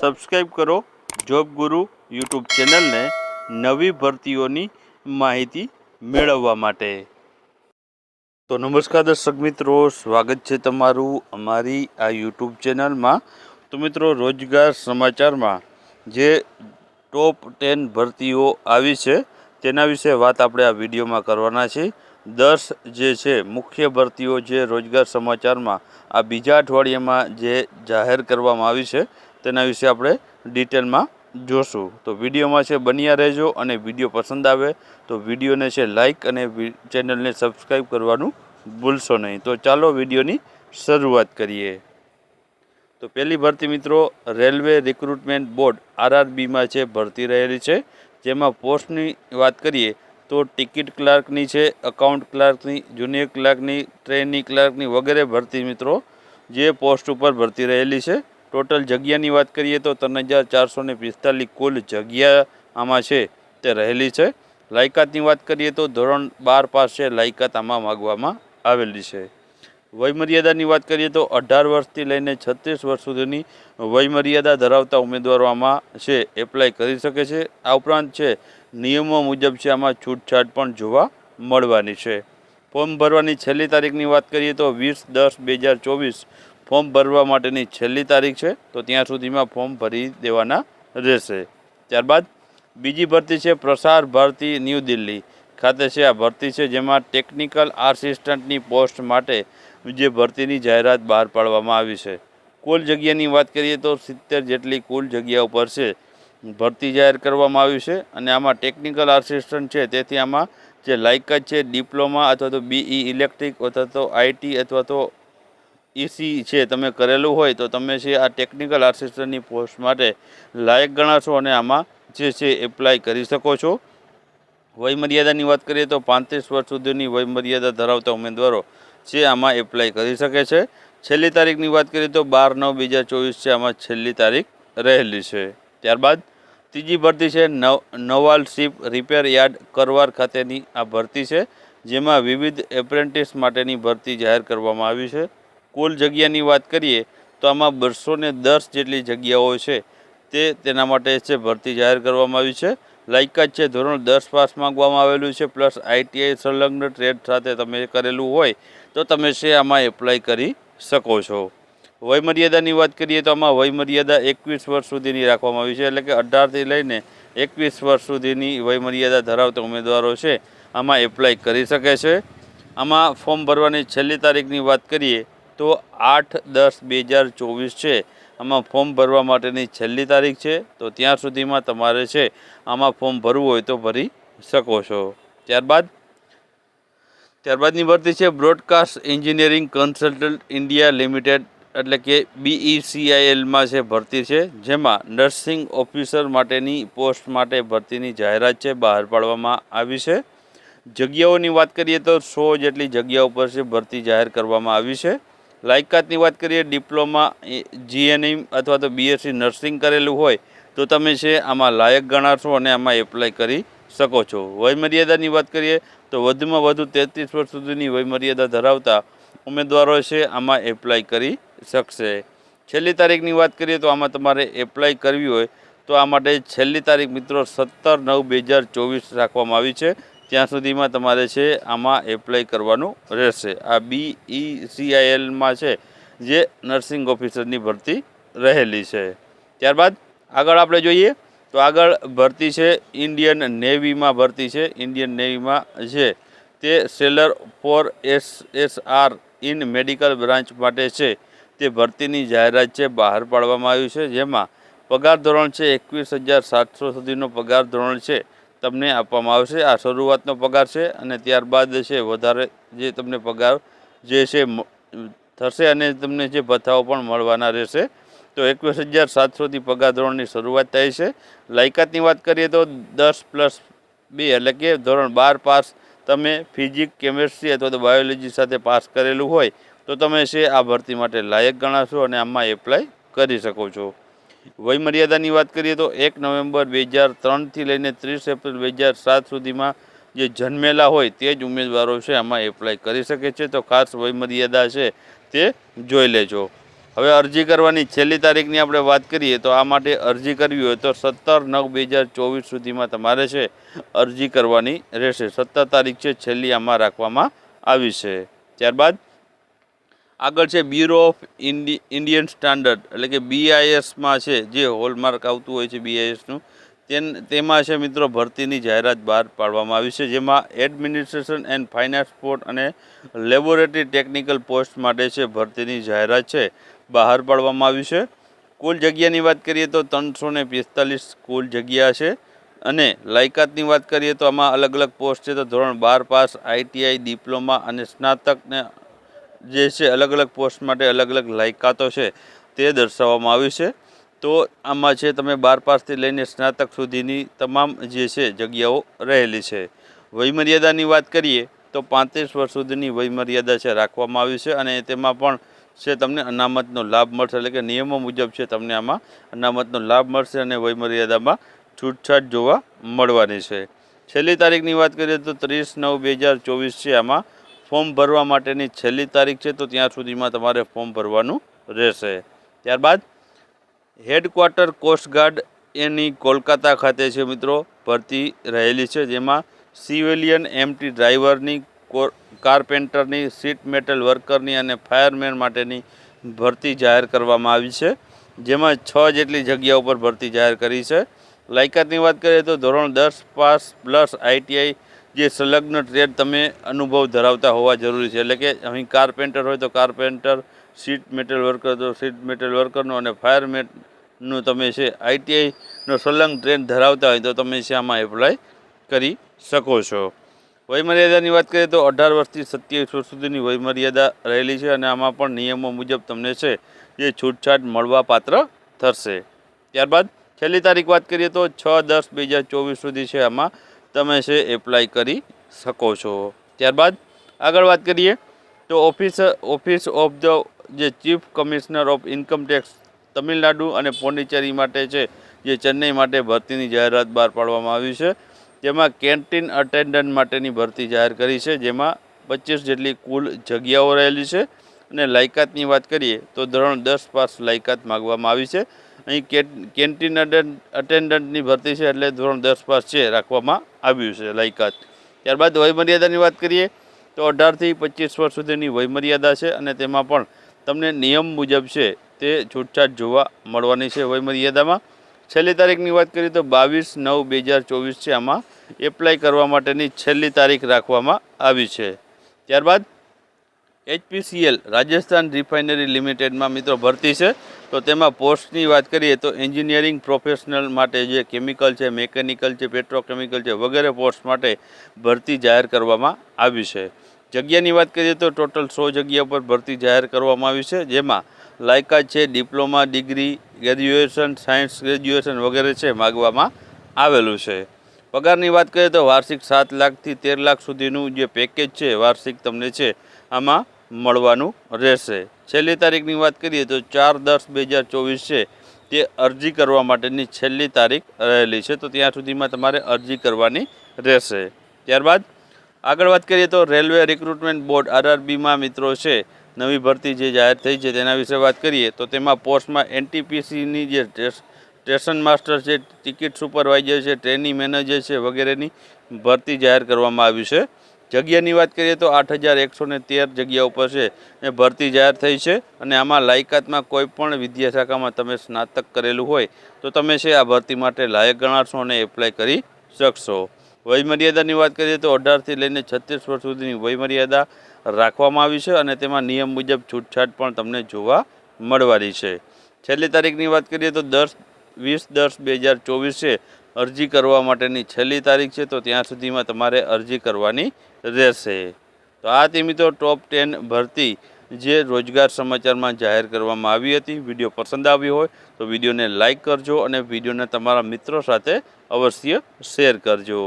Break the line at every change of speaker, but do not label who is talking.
Subscribe કરો job ગુરુ YouTube ચેનલને નવી ભરતીઓની માહિતી મેળવવા માટે. તો નમસ્કાર દર્શક મિત્રો, સ્વાગત છે તમારું અમારી આ યુટ્યુબ ચેનલમાં તો મિત્રો, રોજગાર સમાચારમાં જે ટોપ ટેન ભરતીઓ આવી છે, તેના વિશે વાત આપણે આ વિડીયોમાં કરવાના છીએ દસ જે છે, મુખ્ય ભરતીઓ જે રોજગાર સમાચારમાં આ બીજા અઠવાડિયામાં જે જાહેર કરવામાં આવી છે તેના વિશે આપણે ડિટેલમાં જોશું. તો વિડીયોમાં છે, બન્યા રહેજો અને વીડિયો પસંદ આવે તો વિડીયોને છે લાઇક અને ચેનલને સબસ્ક્રાઈબ કરવાનું ભૂલશો નહીં. તો ચાલો વિડીયોની શરૂઆત કરીએ. તો પહેલી ભરતી મિત્રો, રેલવે રિક્રુટમેન્ટ બોર્ડ આરઆરબીમાં છે, ભરતી રહેલી છે. જેમાં પોસ્ટની વાત કરીએ તો ટિકિટ ક્લાર્કની છે અકાઉન્ટ ક્લાર્કની, જુનિયર ક્લાર્કની ટ્રેની ક્લાર્કની વગેરે ભરતી મિત્રો જે પોસ્ટ ઉપર ભરતી રહેલી છે. ટોટલ જગ્યાની વાત કરીએ તો ત્રણ હજાર ચારસો ને પિસ્તાલીસ કુલ જગ્યા આમાં છે, તે રહેલી છે. લાયકાતની વાત કરીએ તો ધોરણ બાર પાસ લાયકાત આમાં માગવામાં આવેલી છે. વયમર્યાદાની વાત કરીએ તો અઢાર વર્ષથી લઈને છત્રીસ વર્ષ સુધીની વયમર્યાદા ધરાવતા ઉમેદવારો આમાં છે, એપ્લાય કરી શકે છે. આ ઉપરાંત છે, નિયમો મુજબ છે, આમાં છૂટછાટ પણ જોવા મળવાની છે. ફોર્મ ભરવાની છેલ્લી તારીખની વાત કરીએ તો વીસ દસ બે હજાર ચોવીસ ફોર્મ ભરવા માટેની છેલ્લી તારીખ છે, તો ત્યાં સુધીમાં ફોર્મ ભરી દેવાના રહેશે. ત્યારબાદ બીજી ભરતી છે પ્રસાર ભારતી ન્યૂ દિલ્હી. ખાતે છે આ ભરતી છે જેમાં ટેકનિકલ આસિસ્ટન્ટની પોસ્ટ માટે જે ભરતીની જાહેરાત બહાર પાડવામાં આવી છે. કુલ જગ્યાની વાત કરીએ તો સિત્તેર જેટલી કુલ જગ્યા ઉપર છે ભરતી જાહેર કરવામાં આવી છે અને આમાં ટેકનિકલ આસિસ્ટન્ટ છે, તેથી આમાં જે લાયકાત છે ડિપ્લોમા અથવા તો બીઈ ઇલેક્ટ્રિક અથવા તો આઈટી અથવા તો ઈસી છે, તમે કરેલું હોય તો તમે છે આ ટેકનિકલ આસિસ્ટન્ટની પોસ્ટ માટે લાયક ગણાશો અને આમાં જે છે એપ્લાય કરી શકો છો. વયમર્યાદાની વાત કરીએ તો પાંત્રીસ વર્ષ સુધીની વયમર્યાદા ધરાવતા ઉમેદવારો છે, આમાં એપ્લાય કરી શકે છે. છેલ્લી તારીખની વાત કરીએ તો બાર નવ બે હજાર ચોવીસ છે, આમાં છેલ્લી તારીખ રહેલી છે. ત્યારબાદ ત્રીજી ભરતી છે, નવ નવાલશીપ રિપેર યાર્ડ કરવાર ખાતેની આ ભરતી છે, જેમાં વિવિધ એપ્રેન્ટિસ માટેની ભરતી જાહેર કરવામાં આવી છે. કુલ જગ્યાની વાત કરીએ, તો આમાં બસો ને દસ જેટલી જગ્યાઓ છે. તે તેના માટે છે ભરતી જાહેર કરવામાં આવી છે. લાયકાત છે ધોરણ દસ પાસ માંગવામાં આવેલું છે, પ્લસ આઈટીઆઈ સંલગ્ન ટ્રેડ સાથે તમે કરેલું હોય, તો તમે છે આમાં એપ્લાય કરી શકો છો. વયમર્યાદાની વાત કરીએ, તો આમાં વયમર્યાદા એકવીસ વર્ષ સુધીની રાખવામાં આવી છે, એટલે કે અઢારથી લઈને એકવીસ વર્ષ સુધીની વયમર્યાદા ધરાવતા ઉમેદવારો છે, આમાં એપ્લાય કરી શકે છે. આમાં ફોર્મ ભરવાની છેલ્લી તારીખની વાત કરીએ તો આઠ દસ બે હજાર ચોવીસ છે. આમાં ફોર્મ ભરવા માટેની છેલ્લી તારીખ છે. તો ત્યાં સુધીમાં તમારે છે, આમાં ફોર્મ ભરવું હોય તો ભરી શકો છો. ત્યારબાદ, ત્યારબાદની ભરતી છે broadcast engineering consultant India limited એટલે કે બીઈસીઆઈએલમાં છે ભરતી છે, જેમાં નર્સિંગ ઓફિસર માટેની પોસ્ટ માટે ભરતીની જાહેરાત છે બહાર પાડવામાં આવી છે. જગ્યાઓની વાત કરીએ તો સો જેટલી જગ્યા ઉપર છે ભરતી જાહેર કરવામાં આવી છે. લાયકાતની વાત કરીએ, ડિપ્લોમા જીએનએમ અથવા તો બીએસસી નર્સિંગ કરેલું હોય, તો તમે છે આમાં લાયક ગણાશો અને આમાં એપ્લાય કરી શકો છો. વયમર્યાદાની વાત કરીએ, તો વધુમાં વધુ તેત્રીસ વર્ષ સુધીની વયમર્યાદા ધરાવતા ઉમેદવારો છે આમાં એપ્લાય કરી શકશે. છેલ્લી તારીખની વાત કરીએ, તો આમાં તમારે એપ્લાય કરવી હોય, તો આ માટે છેલ્લી તારીખ મિત્રો સત્તર નવ બે હજાર ચોવીસ રાખવામાં આવી છે. ત્યાં સુધીમાં તમારે છે આમાં એપ્લાય કરવાનું રહેશે. આ બી ઈ સીઆઈએલમાં છે જે નર્સિંગ ઓફિસરની ભરતી રહેલી છે. ત્યારબાદ આગળ આપણે જોઈએ તો આગળ ભરતી છે ઇન્ડિયન નેવીમાં ભરતી છે. ઇન્ડિયન નેવીમાં છે તે sailor for S S R in medical branch માટે છે. તે ભરતીની જાહેરાત છે બહાર પાડવામાં આવ્યું છે. જેમાં પગાર ધોરણ છે એકવીસ હજાર સાતસો સુધીનો પગાર ધોરણ છે. તમને આપવામાં આવશે. આ શરૂઆતનો પગાર છે અને ત્યારબાદ છે, વધારે જે તમને પગાર જે છે થશે અને તમને જે ભથ્થાઓ પણ મળવાના રહેશે. તો એકવીસ હજાર સાતસોથી પગાર ધોરણની શરૂઆત થાય છે. લાયકાતની વાત કરીએ તો દસ પ્લસ બે એટલે કે ધોરણ બાર પાસ તમે ફિઝિક, કેમેસ્ટ્રી અથવા તો બાયોલોજી સાથે પાસ કરેલું હોય, તો તમે છે, આ ભરતી માટે લાયક ગણાશો અને આમાં એપ્લાય કરી શકો છો. વયમર્યાદાની વાત કરીએ તો એક નવેમ્બર બે હજાર ત્રણથી લઈને ત્રીસ એપ્રિલ બે હજાર સાત સુધીમાં જે જન્મેલા હોય તે જ ઉમેદવારો છે, આમાં એપ્લાય કરી શકે છે. તો ખાસ વયમર્યાદા છે તે જોઈ લેજો. હવે અરજી કરવાની છેલ્લી તારીખની આપણે વાત કરીએ તો આ માટે અરજી કરવી હોય તો સત્તર નવ બે હજાર ચોવીસ સુધીમાં તમારે છે અરજી કરવાની રહેશે. સત્તર તારીખ છે, છેલ્લી આમાં રાખવામાં આવી છે. ત્યારબાદ આગળ છે bureau of Indi Indian standard એટલે કે બીઆઈએસમાં છે, જે હોલમાર્ક આવતું હોય છે બીઆઈએસનું તેન, તેમાં છે મિત્રો ભરતીની જાહેરાત બહાર પાડવામાં આવી છે, જેમાં એડમિનિસ્ટ્રેશન એન્ડ ફાઇનાન્સ પોર્ટ અને લેબોરેટરી ટેકનિકલ પોસ્ટ માટે છે ભરતીની જાહેરાત છે, બહાર પાડવામાં આવી છે. કુલ જગ્યાની વાત કરીએ તો ત્રણસો ને પિસ્તાલીસ કુલ જગ્યા છે અને લાયકાતની વાત કરીએ તો આમાં અલગ અલગ પોસ્ટ છે, તો ધોરણ બાર પાસ આઈટીઆઈ ડિપ્લોમા અને સ્નાતકને જે છે અલગ અલગ પોસ્ટ માટે અલગ અલગ લાયકાતો છે, તે દર્શાવવામાં આવી છે. તો આમાં છે, તમે બાર પાસથી લઈને સ્નાતક સુધીની તમામ જે છે, જગ્યાઓ રહેલી છે. વયમર્યાદાની વાત કરીએ, તો પાંત્રીસ વર્ષ સુધીની વયમર્યાદા છે, રાખવામાં આવી છે અને તેમાં પણ છે, તમને અનામતનો લાભ મળશે. એટલે કે નિયમો મુજબ છે, તમને આમાં અનામતનો લાભ મળશે અને વયમર્યાદામાં છૂટછાટ જોવા મળવાની છે. છેલ્લી તારીખની વાત કરીએ તો ત્રીસ નવ બે હજાર ચોવીસ છે, આમાં ફોર્મ ભરવા માટેની છેલ્લી તારીખ છે, તો ત્યાં સુધીમાં તમારે ફોર્મ ભરવાનું રહેશે. ત્યારબાદ હેડક્વાર્ટર કોસ્ટગાર્ડ એની કોલકાતા ખાતે છે મિત્રો, ભરતી રહેલી છે, જેમાં સિવિલિયન એમટી ડ્રાઈવરની કાર્પેન્ટરની સીટ મેટલ વર્કરની અને ફાયરમેન માટેની ભરતી જાહેર કરવામાં આવી છે. જેમાં છ જેટલી જગ્યા ઉપર ભરતી જાહેર કરી છે. લાયકાતની વાત કરીએ તો ધોરણ દસ પાસ પ્લસ આઈટીઆઈ જે સંલગ્ન ટ્રેડ તમે અનુભવ ધરાવતા હોવા જરૂરી છે. એટલે કે અહીં કારપેન્ટર હોય તો કારપેન્ટર સીટ મેટલ વર્કર તો સીટ મેટલ વર્કરનો અને ફાયરમેનનું તમે છે આઈટીઆઈનો સંલગ્ન ટ્રેડ ધરાવતા હોય તો તમે છે આમાં એપ્લાય કરી શકો છો. વયમર્યાદાની વાત કરીએ તો અઢાર વર્ષથી સત્યાવીસ વર્ષ સુધીની વયમર્યાદા રહેલી છે અને આમાં પણ નિયમો મુજબ તમને છે એ છૂટછાટ મળવા પાત્ર થશે. ત્યારબાદ છેલ્લી તારીખ વાત કરીએ તો છ દસ બે હજાર ચોવીસ સુધી છે આમાં તમે છે એપ્લાય કરી શકો છો. ત્યારબાદ આગળ વાત કરીએ તો ઓફિસ ઓફિસ ઓફ ધ જે chief commissioner of income tax Tamil Nadu અને પોંડિચેરી માટે છે, જે ચેન્નઈ માટે ભરતીની જાહેરાત બહાર પાડવામાં આવી છે. જેમાં કેન્ટીન અટેન્ડન્ટ માટેની ભરતી જાહેર કરી છે, જેમાં પચીસ જેટલી કુલ જગ્યાઓ રહેલી છે. અને લાયકાતની વાત કરીએ તો ધોરણ દસ પાસ લાયકાત માગવામાં આવી છે. અહીં કેન્ટીન અટેન્ડન્ટની ભરતી છે એટલે ધોરણ દસ પાસ છે રાખવામાં આવ્યું છે લાયકાત. ત્યારબાદ વયમર્યાદાની વાત કરીએ તો અઢારથી પચીસ વર્ષ સુધીની વયમર્યાદા છે અને તેમાં પણ તમને નિયમ મુજબ છે તે છૂટછાટ જોવા મળવાની છે વયમર્યાદામાં. છેલ્લી તારીખની વાત કરીએ તો બાવીસ નવ બે હજાર ચોવીસ છે આમાં એપ્લાય કરવા માટેની છેલ્લી તારીખ રાખવામાં આવી છે. ત્યારબાદ એચપીસીએલ રાજસ્થાન રિફાઇનરી લિમિટેડમાં મિત્રો ભરતી છે. તો તેમાં પોસ્ટની વાત કરીએ તો એન્જિનિયરિંગ પ્રોફેશનલ માટે જે કેમિકલ છે, મેકેનિકલ છે, પેટ્રોકેમિકલ છે વગેરે પોસ્ટ માટે ભરતી જાહેર કરવામાં આવી છે. જગ્યાની વાત કરીએ તો ટોટલ સો જગ્યા પર ભરતી જાહેર કરવામાં આવી છે, જેમાં લાયકાત છે, diploma, degree, graduation, science graduation વગેરે છે માગવામાં આવેલું છે. પગારની વાત કરીએ તો વાર્ષિક સાત લાખથી તેર લાખ સુધીનું જે પેકેજ છે, વાર્ષિક તમને છે, આમાં મળવાનું રહેશે. છેલ્લી તારીખની વાત કરીએ તો ચાર દસ બે હજાર ચોવીસ છે તે અરજી કરવા માટેની છેલ્લી તારીખ રહેલી છે. તો ત્યાં સુધીમાં તમારે અરજી કરવાની રહેશે. ત્યારબાદ આગળ વાત કરીએ તો રેલવે રિક્રુટમેન્ટ બોર્ડ આરઆરબીમાં મિત્રો છે. નવી ભરતી જે જાહેર થઈ છે તેના વિશે વાત કરીએ તો તેમાં પોસ્ટમાં એનટીપીસીની જે સ્ટેશન માસ્ટર છે, ટિકિટ સુપરવાઇઝર છે, ટ્રેનિંગ મેનેજર છે વગેરેની ભરતી જાહેર કરવામાં આવી છે. જગ્યાની વાત કરીએ તો આઠ હજાર એકસો ને તેર જગ્યા ઉપર છે એ ભરતી જાહેર થઈ છે અને આમાં લાયકાતમાં કોઈ પણ વિદ્યાશાખામાં તમે સ્નાતક કરેલું હોય તો તમે છે આ ભરતી માટે લાયક ગણાશો અને એપ્લાય કરી શકશો. વયમર્યાદાની વાત કરીએ તો અઢારથી લઈને છત્રીસ વર્ષ સુધીની વયમર્યાદા રાખવામાં આવી છે અને તેમાં નિયમ મુજબ છૂટછાટ પણ તમને જોવા મળવાની છે. છેલ્લી તારીખની વાત કરીએ તો દસ, વીસ દસ બે હજાર ચોવીસ અરજી કરવા માટેની છેલ્લી તારીખ છે, તો ત્યાં સુધીમાં તમારે અરજી કરવાની રહેશે. તો આ તે ટોપ ટેન ભરતી જે રોજગાર સમાચારમાં જાહેર કરવામાં આવી હતી. વીડિયો પસંદ આવ્યો હોય તો વિડીયોને લાઇક કરજો અને વિડીયોને તમારા મિત્રો સાથે અવશ્ય શેર કરજો.